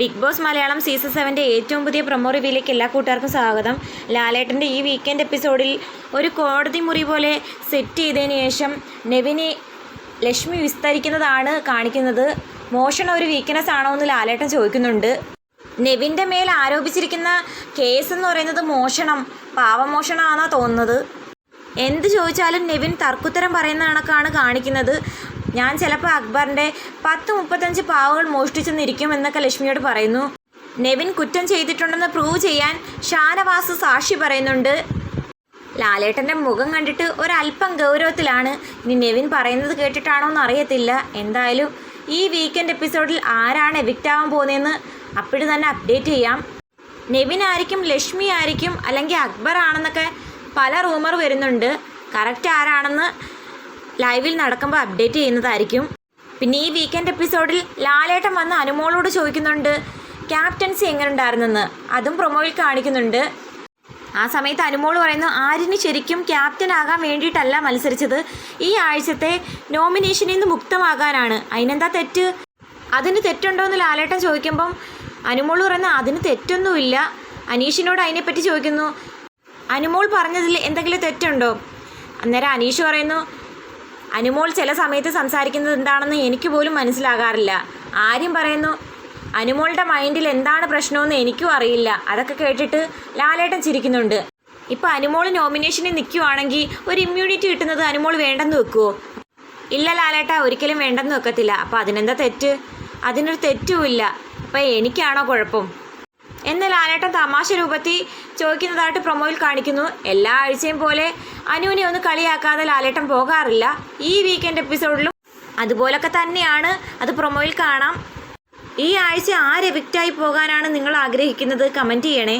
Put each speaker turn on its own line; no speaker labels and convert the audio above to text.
Big boss Malayalam season സെവന്റെ ഏറ്റവും പുതിയ പ്രൊമോ റിവ്യൂയിലേക്ക് എല്ലാ കൂട്ടുകാർക്കും സ്വാഗതം. ലാലേട്ടന്റെ ഈ വീക്കെൻഡ് എപ്പിസോഡിൽ ഒരു കോടതി മുറി പോലെ സെറ്റ് ചെയ്തതിന് ശേഷം നെവിനെ ലക്ഷ്മി വിസ്തരിക്കുന്നതാണ് കാണിക്കുന്നത്. മോഷണം ഒരു വീക്ക്നെസ് ആണോ എന്ന് ലാലേട്ടൻ ചോദിക്കുന്നുണ്ട്. നെവിന്റെ മേൽ ആരോപിച്ചിരിക്കുന്ന കേസ് എന്ന് പറയുന്നത് മോഷണം പാവമോഷണമാണെന്നാണ് തോന്നുന്നത്. എന്ത് ചോദിച്ചാലും നെവിൻ തർക്കുത്തരം പറയുന്ന കണക്കാണ് കാണിക്കുന്നത്. ഞാൻ ചിലപ്പോൾ അക്ബറിന്റെ പത്ത് മുപ്പത്തഞ്ച് പാവകൾ മോഷ്ടിച്ചെന്നിരിക്കും എന്നൊക്കെ ലക്ഷ്മിയോട് പറയുന്നു. നെവിൻ കുറ്റം ചെയ്തിട്ടുണ്ടെന്ന് പ്രൂവ് ചെയ്യാൻ ഷാനവാസ് സാക്ഷി പറയുന്നുണ്ട്. ലാലേട്ടന്റെ മുഖം കണ്ടിട്ട് ഒരല്പം ഗൗരവത്തിലാണ്. ഇനി നെവിൻ പറയുന്നത് കേട്ടിട്ടാണോ എന്ന് അറിയത്തില്ല എന്തായാലും ഈ വീക്കെൻഡ് എപ്പിസോഡിൽ ആരാണ് എവിക്റ്റ് ആവാൻ പോകുന്നതെന്ന് അപ്പോഴും തന്നെ അപ്ഡേറ്റ് ചെയ്യാം. നെവിൻ ആയിരിക്കും ലക്ഷ്മി ആയിരിക്കും അല്ലെങ്കിൽ അക്ബർ ആണെന്നൊക്കെ പല റൂമർ വരുന്നുണ്ട്. കറക്റ്റ് ആരാണെന്ന് ലൈവിൽ നടക്കുമ്പോൾ അപ്ഡേറ്റ് ചെയ്യുന്നതായിരിക്കും. പിന്നെ ഈ വീക്കെൻഡ് എപ്പിസോഡിൽ ലാലേട്ടൻ വന്ന് അനുമോളോട് ചോദിക്കുന്നുണ്ട് ക്യാപ്റ്റൻസി എങ്ങനെ ഉണ്ടായിരുന്നെന്ന് അതും പ്രൊമോയിൽ കാണിക്കുന്നുണ്ട്. ആ സമയത്ത് അനുമോൾ പറയുന്നു ആര്യന് ശരിക്കും ക്യാപ്റ്റൻ ആകാൻ വേണ്ടിയിട്ടല്ല മത്സരിച്ചത്. ഈ ആഴ്ചത്തെ നോമിനേഷനിൽ നിന്ന് മുക്തമാകാനാണ്. അതിനെന്താ തെറ്റ്? അതിന് തെറ്റുണ്ടോ എന്ന് ലാലേട്ടൻ ചോദിക്കുമ്പം അനുമോൾ പറയുന്നു അതിന് തെറ്റൊന്നുമില്ല. അനീഷിനോട് അതിനെപ്പറ്റി ചോദിക്കുന്നു. അനുമോൾ പറഞ്ഞതിൽ എന്തെങ്കിലും തെറ്റുണ്ടോ? അന്നേരം അനീഷ് പറയുന്നു അനുമോൾ ചില സമയത്ത് സംസാരിക്കുന്നത് എന്താണെന്ന് എനിക്ക് പോലും മനസ്സിലാകാറില്ല. ആര്യം പറയുന്നു അനുമോളുടെ മൈൻഡിൽ എന്താണ് പ്രശ്നമെന്ന് എനിക്കും അറിയില്ല. അതൊക്കെ കേട്ടിട്ട് ലാലേട്ടൻ ചിരിക്കുന്നുണ്ട്. ഇപ്പം അനുമോൾ നോമിനേഷനിൽ നിൽക്കുവാണെങ്കിൽ ഒരു ഇമ്മ്യൂണിറ്റി കിട്ടുന്നത് അനുമോൾ വേണ്ടെന്ന് വെക്കുമോ ഇല്ല ലാലേട്ട ഒരിക്കലും വേണ്ടെന്ന് വെക്കത്തില്ല. അപ്പോൾ അതിനെന്താ തെറ്റ്? അതിനൊരു തെറ്റുമില്ല അപ്പം എനിക്കാണോ കുഴപ്പം? എന്ന് ലാലേട്ടൻ തമാശ രൂപത്തിൽ ചോദിക്കുന്നതായിട്ട് പ്രൊമോയിൽ കാണിക്കുന്നു. എല്ലാ ആഴ്ചയും പോലെ അനുവിനെ ഒന്ന് കളിയാക്കാതെ ലാലേട്ടൻ പോകാറില്ല. ഈ വീക്കെൻഡ് എപ്പിസോഡിലും അതുപോലൊക്കെ തന്നെയാണ്. അത് പ്രൊമോയിൽ കാണാം. ഈ ആഴ്ച ആര് എവിക്റ്റായി പോകാനാണ് നിങ്ങൾ ആഗ്രഹിക്കുന്നത്? കമന്റ് ചെയ്യണേ.